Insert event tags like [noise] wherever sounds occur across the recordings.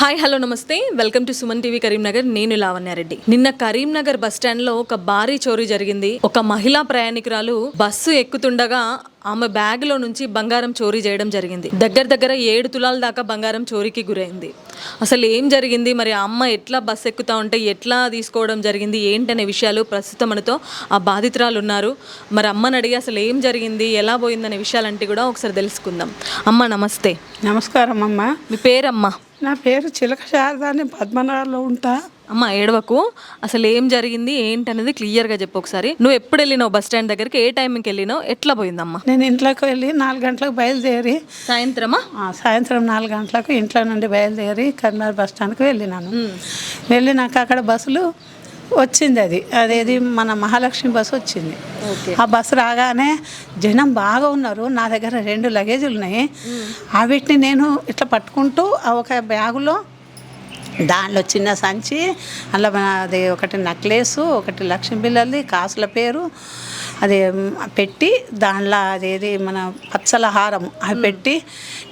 Hi hello నమస్తే. Welcome to Suman TV Karimnagar. నేను లావణ్యారెడ్డి నిన్న కరీంనగర్ బస్ స్టాండ్లో ఒక భారీ చోరీ జరిగింది. ఒక మహిళా ప్రయాణికురాలు బస్సు ఎక్కుతుండగా ఆమె బ్యాగ్లో నుంచి బంగారం చోరీ చేయడం జరిగింది. దగ్గర దగ్గర ఏడు తులాల దాకా బంగారం చోరీకి గురైంది. అసలు ఏం జరిగింది? మరి అమ్మ ఎట్లా బస్సు ఎక్కుతా ఉంటే ఎట్లా తీసుకోవడం జరిగింది? ఏంటనే విషయాలు ప్రస్తుతం మనతో ఆ బాధితురాలు ఉన్నారు మరి అమ్మని అడిగి అసలు ఏం జరిగింది? ఎలా పోయిందనే విషయాలంటే కూడా ఒకసారి తెలుసుకుందాం. అమ్మ నమస్తే. నమస్కారం అమ్మ. మీ పేరమ్మా? నా పేరు చిలక శారదాని పద్మనాభంలో ఉంటా. అమ్మ ఏడవకు. అసలు ఏం జరిగింది ఏంటనేది క్లియర్గా చెప్పు ఒకసారి. నువ్వు ఎప్పుడు వెళ్ళినావు బస్ స్టాండ్ దగ్గరికి? ఏ టైంకి వెళ్ళినావు? ఎట్లా పోయిందమ్మా? నేను ఇంట్లోకి వెళ్ళి నాలుగు గంటలకు బయలుదేరి సాయంత్రమా? ఆ, సాయంత్రం నాలుగు గంటలకు ఇంట్లో నుండి బయలుదేరి కర్నార్ బస్ స్టాండ్కి వెళ్ళినాను. వెళ్ళినాక అక్కడ బస్సులు వచ్చింది అది. అదేది మన మహాలక్ష్మి బస్సు వచ్చింది. ఆ బస్సు రాగానే జనం బాగా ఉన్నారు. నా దగ్గర రెండు లగేజీలు ఉన్నాయి ఆ వీటిని నేను ఇట్లా పట్టుకుంటూ ఆ ఒక బ్యాగులో దానిలో చిన్న సంచి మన అది ఒకటి నెక్లెస్ ఒకటి లక్ష్మీ బిల్లది కాసుల పేరు అది పెట్టి దానిలో అదేది మన పచ్చల హారం అవి పెట్టి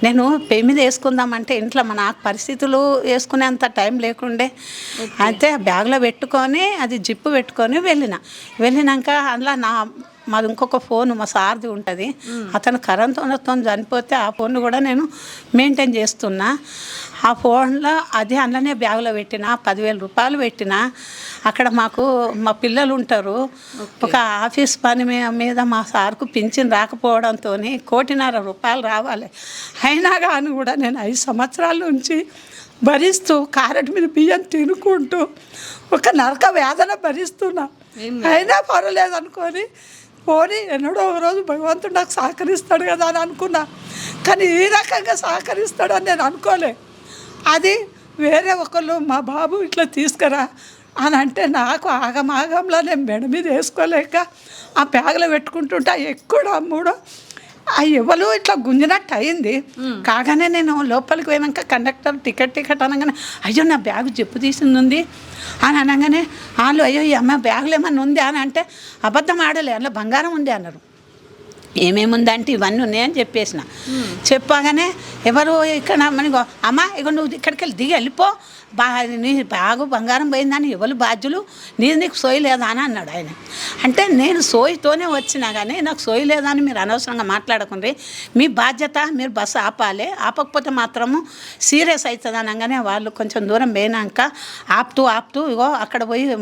నేను పెయి మీద వేసుకుందామంటే ఇంట్లో మన పరిస్థితులు వేసుకునేంత టైం లేకుండే. అయితే బ్యాగ్లో పెట్టుకొని అది జిప్పు పెట్టుకొని వెళ్ళిన. వెళ్ళినాక అందులో నా మాది ఇంకొక ఫోన్ మా సార్ది ఉంటుంది. అతను కరెంట్తో చనిపోతే ఆ ఫోన్ కూడా నేను మెయింటైన్ చేస్తున్నా. ఆ ఫోన్లో అది అందులోనే బ్యాగ్లో పెట్టిన పదివేల రూపాయలు పెట్టిన. అక్కడ మాకు మా పిల్లలు ఉంటారు. ఒక ఆఫీస్ పని మీద మా సార్కు పింఛన్ రాకపోవడంతో కోటిన్నర రూపాయలు రావాలి. అయినా కానీ కూడా నేను ఐదు సంవత్సరాల నుంచి భరిస్తూ కారెట్ మీద బియ్యం తినుకుంటూ ఒక నరక వేదన భరిస్తున్నా. అయినా పర్వాలేదు అనుకొని పోనీ ఎన్నడో ఒక రోజు భగవంతుడు నాకు సహకరిస్తాడు కదా అని అనుకున్నా. కానీ ఈ రకంగా సహకరిస్తాడు అని నేను అనుకోలే. అది వేరే ఒకళ్ళు మా బాబు ఇట్లా తీసుకురా అని అంటే నాకు ఆగమాగంలో నేను మెడ మీద వేసుకోలేక ఆ బ్యాగ్లో పెట్టుకుంటుంటే. ఎక్కువ మూడో ఆ ఎవరు ఇట్లా గుంజినట్టు అయింది. కాగానే నేను లోపలికి పోయినాక కండక్టర్ టికెట్ టికెట్ అనగానే అయ్యో నా బ్యాగ్ చెప్పు తీసింది ఉంది అని అనగానే వాళ్ళు అయ్యో ఈ అమ్మ బ్యాగులు ఏమన్నా ఉంది? అని అంటే అబద్ధం ఆడలే అందులో బంగారం ఉంది అన్నారు. ఏమేమి ఉందంటే ఇవన్నీ ఉన్నాయని చెప్పేసిన. చెప్పగానే ఎవరు ఇక్కడ మనకు అమ్మ ఇక నువ్వు ఇక్కడికి వెళ్ళి దిగి వెళ్ళిపో. బా నీ బాగు బంగారం పోయిందని ఎవరు బాధ్యులు? నీది నీకు సోయి లేదా? అని అన్నాడు ఆయన. అంటే నేను సోయితోనే వచ్చినా కానీ నాకు సోయి లేదా? అని మీరు అనవసరంగా మాట్లాడకుండ్రి మీ బాధ్యత మీరు బస్సు ఆపాలి. ఆపకపోతే మాత్రము సీరియస్ అవుతుంది అనగానే వాళ్ళు కొంచెం దూరం పోయినాక ఆపుతూ ఆపుతూ ఇగో అక్కడ పోయి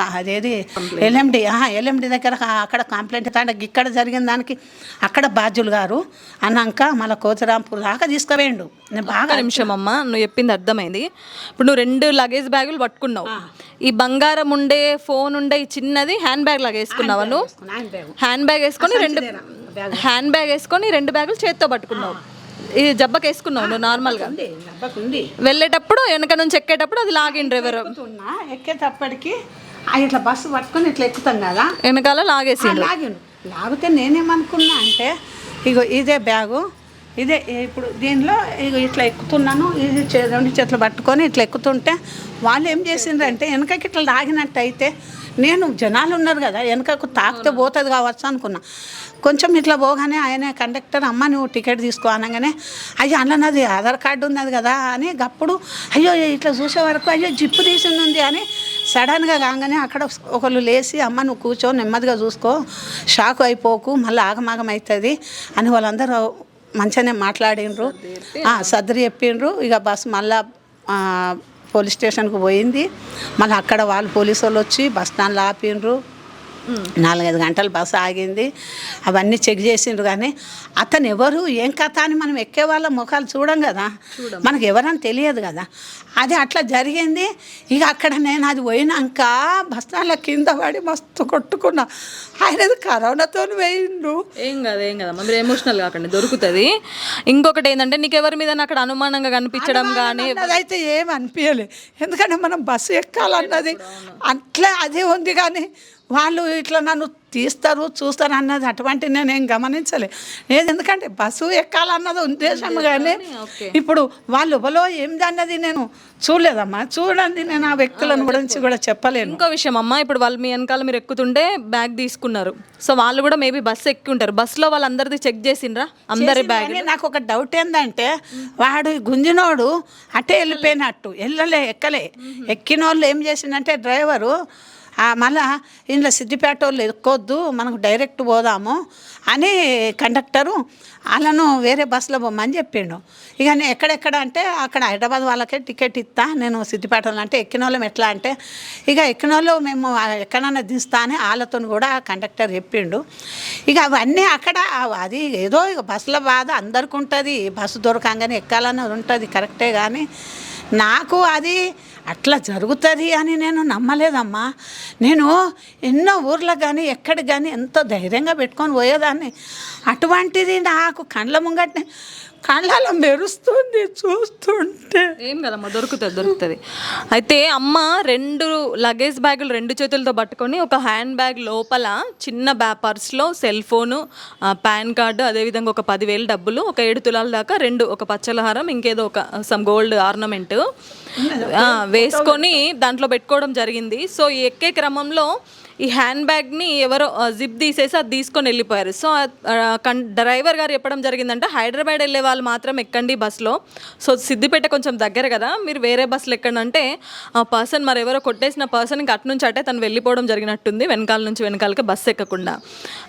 అదేది ఎల్ఎండి ఎల్ఎండి దగ్గర అక్కడ కంప్లైంట్ ఇక్కడ జరిగిన దానికి అక్కడ బాధ్యులు గారు అన్నాక మళ్ళీ కోచరాంపూర్ దాకా తీసుకుపోయిండు. నేను బాగా నిమిషం అమ్మ నువ్వు చెప్పింది అర్థమైంది. ఇప్పుడు నువ్వు రెండు లగేజ్ బ్యాగులు పట్టుకున్నావు. ఈ బంగారం ఉండే ఫోన్ ఉండే ఈ చిన్నది హ్యాండ్ బ్యాగ్ లాగా వేసుకున్నావా నువ్వు. హ్యాండ్ బ్యాగ్ వేసుకొని రెండు హ్యాండ్ బ్యాగ్ వేసుకొని రెండు బ్యాగులు చేత్తో పట్టుకున్నావు. ఇది జబ్బకి వేసుకున్నావు నువ్వు నార్మల్గా వెళ్ళేటప్పుడు వెనక నుంచి ఎక్కేటప్పుడు అది లాగిండ్రు ఎవరు? ఎక్కుతున్నా ఎక్కేటప్పటికి ఇట్లా బస్సు పట్టుకొని ఇట్లా ఎక్కుతాం కదా? వెనకాల లాగేసిండ్రు. లాగాను లాగితే నేనేమనుకున్నా అంటే ఇగో ఇదే బ్యాగు ఇదే ఇప్పుడు దీనిలో ఇగో ఇట్లా ఎక్కుతున్నాను ఇది రెండు చేతులు పట్టుకొని ఇట్లా ఎక్కుతుంటే వాళ్ళు ఏం చేసిండ్రంటే వెనకకి ఇట్లా లాగినట్టు అయితే నేను జనాలు ఉన్నారు కదా వెనకకు తాకితే పోతుంది కావచ్చు అనుకున్నా. కొంచెం ఇట్లా పోగానే ఆయన కండక్టర్ అమ్మ నువ్వు టికెట్ తీసుకో అనగానే అయ్యో అన్న నాది ఆధార్ కార్డు ఉన్నది కదా అని గప్పుడు అయ్యో ఇట్లా చూసే వరకు అయ్యో జిప్పు తీసింది ఉంది అని సడన్గా కాగానే అక్కడ ఒకళ్ళు లేచి అమ్మ నువ్వు కూర్చో నెమ్మదిగా చూసుకో షాక్ అయిపోకు మళ్ళీ ఆగమాగం అవుతుంది అని వాళ్ళందరూ మంచిగానే మాట్లాడిండ్రు ఆ, సర్దరి చెప్పిండ్రు ఇక బస్ మళ్ళా పోలీస్ స్టేషన్కి పోయింది. మళ్ళీ అక్కడ వాళ్ళు పోలీసు వాళ్ళు వచ్చి బస్ స్టాండ్లో ఆపిండ్రు. నాలుగైదు గంటలు బస్సు ఆగింది. అవన్నీ చెక్ చేసిండ్రు కానీ అతను ఎవరు ఏం కథ అని మనం ఎక్కే వాళ్ళ ముఖాలు చూడం కదా. మనకు ఎవరని తెలియదు కదా. అది అట్లా జరిగింది. ఇక అక్కడ నేను అది పోయినాక బస్ స్టాండ్లో కింద పడి మస్తు కొట్టుకున్నా. ఆయన కరోనాతో పోయిండు ఏం కాదు ఏం కదా. మీరు ఎమోషనల్ కాకండి దొరుకుతుంది. ఇంకొకటి ఏంటంటే నీకు ఎవరి మీద అక్కడ అనుమానంగా కనిపించడం కానీ అదైతే ఏం అనిపించలే ఎందుకంటే మనం బస్సు ఎక్కాలన్నది అట్లా అదే ఉంది కానీ వాళ్ళు ఇట్లా నన్ను తీస్తారు చూస్తారు అన్నది అటువంటి నేనేం గమనించలే. లేదు ఎందుకంటే బస్సు ఎక్కాలన్నది ఉద్దేశం కానీ ఇప్పుడు వాళ్ళు ఎవరో ఏంది అన్నది నేను చూడలేదమ్మా. చూడండి నేను ఆ వ్యక్తులను గురించి కూడా చెప్పలేను. ఇంకో విషయం అమ్మా ఇప్పుడు వాళ్ళు మీ వెనకాల మీరు ఎక్కుతుంటే బ్యాగ్ తీసుకున్నారు. సో వాళ్ళు కూడా మేబీ బస్సు ఎక్కుంటారు ఉంటారు. బస్సులో వాళ్ళందరిది చెక్ చేసిండ్రా? అందరి బ్యాగ్ నాకు ఒక డౌట్ ఏంటంటే వాడు గుంజినోడు అటే వెళ్ళిపోయినట్టు. వెళ్ళలే ఎక్కలే. ఎక్కిన వాళ్ళు ఏం చేసిందంటే డ్రైవరు మళ్ళా ఇంట్లో సిద్దిపేట వాళ్ళు ఎక్కొద్దు మనకు డైరెక్ట్ పోదాము అని కండక్టరు వాళ్ళను వేరే బస్సులో పోమని చెప్పిండు. ఇక నేను ఎక్కడెక్కడ అంటే అక్కడ హైదరాబాద్ వాళ్ళకే టికెట్ ఇస్తా నేను సిద్దిపేటలో అంటే ఎక్కిన వాళ్ళం ఎట్లా అంటే ఇక ఎక్కిన వాళ్ళు మేము ఎక్కడన్నా దిస్తా అని వాళ్ళతో కూడా కండక్టర్ చెప్పిండు. ఇక అవన్నీ అక్కడ అది ఏదో ఇక బస్సుల బాధ అందరికి ఉంటుంది బస్సు దొరకంగానే ఎక్కాలని ఉంటుంది కరెక్టే కానీ నాకు అది అట్లా జరుగుతుంది అని నేను నమ్మలేదమ్మా. నేను ఎన్నో ఊర్లకు కానీ ఎక్కడికి కానీ ఎంతో ధైర్యంగా పెట్టుకొని పోయేదాన్ని. అటువంటిది నాకు కండ్ల ముంగట్నే కళ్ళలో మెరుస్తుంది చూస్తుంటే. ఏం కదమ్మా దొరుకుతుంది దొరుకుతుంది. అయితే అమ్మ రెండు లగేజ్ బ్యాగులు రెండు చేతులతో పట్టుకొని ఒక హ్యాండ్ బ్యాగ్ లోపల చిన్న బ్యా పర్స్లో సెల్ ఫోను పాన్ కార్డు అదేవిధంగా ఒక పదివేలు డబ్బులు ఒక ఏడు తులాల దాకా రెండు ఒక పచ్చలహారం ఇంకేదో ఒక సమ్ గోల్డ్ ఆర్నమెంట్ [laughs] వేసుకొని దాంట్లో పెట్టుకోవడం జరిగింది. సో ఈ ఎక్కే క్రమంలో ఈ హ్యాండ్ బ్యాగ్ని ఎవరో జిప్ తీసేసి అది తీసుకొని వెళ్ళిపోయారు. సో కన్ డ్రైవర్ గారు చెప్పడం జరిగిందంటే హైదరాబాద్ వెళ్ళే వాళ్ళు మాత్రం ఎక్కండి బస్సులో సో సిద్దిపేట కొంచెం దగ్గర కదా మీరు వేరే బస్సులు ఎక్కండి అంటే ఆ పర్సన్ మరి ఎవరో కొట్టేసిన పర్సన్ అటు నుంచి అటే తను వెళ్ళిపోవడం జరిగినట్టుంది వెనకాల నుంచి వెనకాలకి బస్సు ఎక్కకుండా.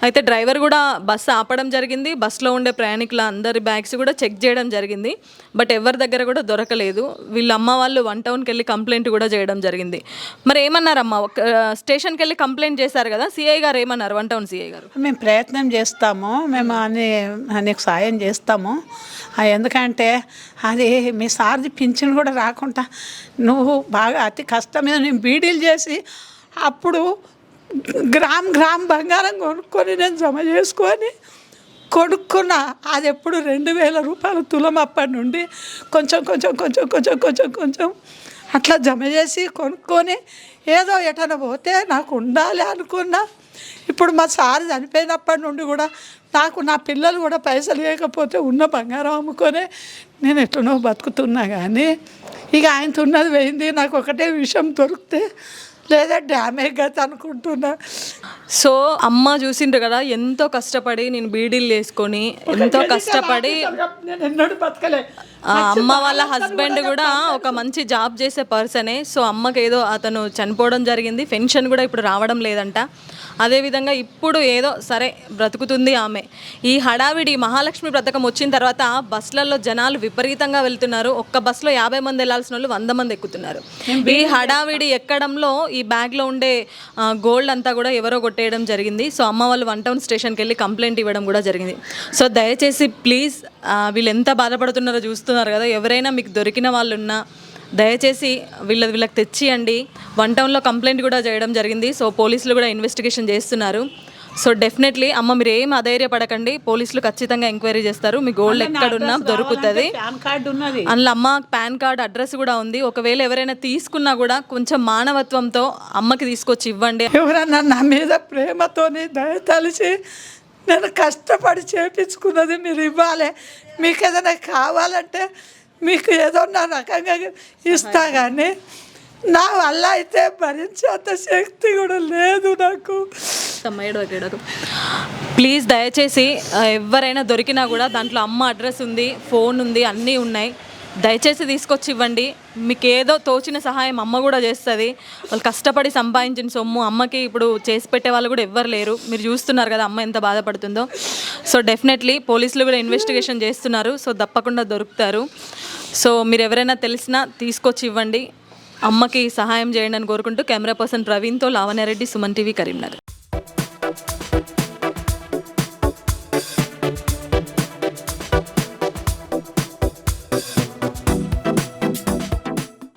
అయితే డ్రైవర్ కూడా బస్సు ఆపడం జరిగింది బస్సులో ఉండే ప్రయాణికుల అందరి బ్యాగ్స్ కూడా చెక్ చేయడం జరిగింది బట్ ఎవరి దగ్గర కూడా దొరకలేదు. వీళ్ళ అమ్మ వాళ్ళు వన్ టౌన్కి వెళ్ళి కంప్లైంట్ కూడా చేయడం జరిగింది. మరి ఏమన్నారమ్మా ఒక స్టేషన్కి వెళ్ళి కంప్లైంట్ చేశారు కదా సిఐ గారు ఏమన్నారు? వన్ టౌన్ సిఐ గారు. మేము ప్రయత్నం చేస్తాము మేము అని నీకు సాయం చేస్తాము. ఎందుకంటే అది మీ సార్ది పింఛన్ కూడా రాకుండా నువ్వు బాగా అతి కష్టం మీద నేను బీడీలు చేసి అప్పుడు గ్రామ్ గ్రామ్ బంగారం కొనుక్కొని నేను జమ చేసుకొని కొనుక్కున్న. అది ఎప్పుడు రెండు వేల రూపాయలు తులం అప్పటి నుండి కొంచెం కొంచెం కొంచెం కొంచెం కొంచెం కొంచెం అట్లా జమ చేసి కొనుక్కొని ఏదో ఎటన పోతే నాకు ఉండాలి అనుకున్నా. ఇప్పుడు మా సార్ చనిపోయినప్పటి నుండి కూడా నాకు నా పిల్లలు కూడా పైసలు లేకపోతే ఉన్న బంగారం అమ్ముకొని నేను ఎట్లనో బతుకుతున్నా కానీ ఇక ఆయనతో ఉన్నది పోయింది. నాకు ఒకటే విషయం దొరికితే లేదా డ్యామేజ్ అనుకుంటున్నా. సో అమ్మ చూసిండ్రు కదా ఎంతో కష్టపడి నేను బీడీలు వేసుకొని ఎంతో కష్టపడి అమ్మ. వాళ్ళ హస్బెండ్ కూడా ఒక మంచి జాబ్ చేసే పర్సనే సో అమ్మకి ఏదో అతను చనిపోవడం జరిగింది. పెన్షన్ కూడా ఇప్పుడు రావడం లేదంట. అదేవిధంగా ఇప్పుడు ఏదో సరే బ్రతుకుతుంది ఆమె. ఈ హడావిడి మహాలక్ష్మి పథకం వచ్చిన తర్వాత బస్సులలో జనాలు విపరీతంగా వెళ్తున్నారు. ఒక్క బస్సులో యాభై మంది వెళ్ళాల్సిన వాళ్ళు వంద మంది ఎక్కుతున్నారు. ఈ హడావిడి ఎక్కడంలో ఈ బ్యాగ్లో ఉండే గోల్డ్ అంతా కూడా ఎవరో కొట్టేయడం జరిగింది. సో అమ్మ వాళ్ళు వన్ టౌన్ స్టేషన్కి వెళ్ళి కంప్లైంట్ ఇవ్వడం కూడా జరిగింది. సో దయచేసి ప్లీజ్ వీళ్ళు ఎంత బాధపడుతున్నారో చూస్తున్నారు కదా. ఎవరైనా మీకు దొరికిన వాళ్ళు ఉన్నా దయచేసి వీళ్ళ వీళ్ళకి తెచ్చియండి. వన్ టౌన్లో కంప్లైంట్ కూడా చేయడం జరిగింది. సో పోలీసులు కూడా ఇన్వెస్టిగేషన్ చేస్తున్నారు. సో డెఫినెట్లీ అమ్మ మీరు ఏం అధైర్యపడకండి. పోలీసులు ఖచ్చితంగా ఎంక్వైరీ చేస్తారు. మీ గోల్డ్ ఎక్కడున్నా దొరుకుతుంది. పాన్ కార్డు ఉన్నది. అందులో అమ్మ పాన్ కార్డ్ అడ్రస్ కూడా ఉంది. ఒకవేళ ఎవరైనా తీసుకున్నా కూడా కొంచెం మానవత్వంతో అమ్మకి తీసుకొచ్చి ఇవ్వండి. ఎవరన్నా నా మీద ప్రేమతోని దయ తలిచి నేను కష్టపడి చేపించుకున్నది మీరు ఇవ్వాలి. మీకు ఏదైనా కావాలంటే మీకు ఏదో నా రకంగా ఇస్తా కానీ నా వల్ల అయితే భరించేంత శక్తి కూడా లేదు నాకు. ప్లీజ్ దయచేసి ఎవరైనా దొరికినా కూడా దాంట్లో అమ్మ అడ్రస్ ఉంది ఫోన్ ఉంది అన్నీ ఉన్నాయి. దయచేసి తీసుకొచ్చి ఇవ్వండి మీకు ఏదో తోచిన సహాయం అమ్మ కూడా చేస్తుంది. వాళ్ళు కష్టపడి సంపాదించిన సొమ్ము అమ్మకి ఇప్పుడు చేసి పెట్టే వాళ్ళు కూడా ఎవ్వరు లేరు. మీరు చూస్తున్నారు కదా అమ్మ ఎంత బాధపడుతుందో. సో డెఫినెట్లీ పోలీసులు కూడా ఇన్వెస్టిగేషన్ చేస్తున్నారు. సో తప్పకుండా దొరుకుతారు. సో మీరు ఎవరైనా తెలిసినా తీసుకొచ్చి ఇవ్వండి అమ్మకి సహాయం చేయండి అని కోరుకుంటూ కెమెరా పర్సన్ ప్రవీణ్తో లావణ్యారెడ్డి సుమన్ టీవీ కరీంనగర్.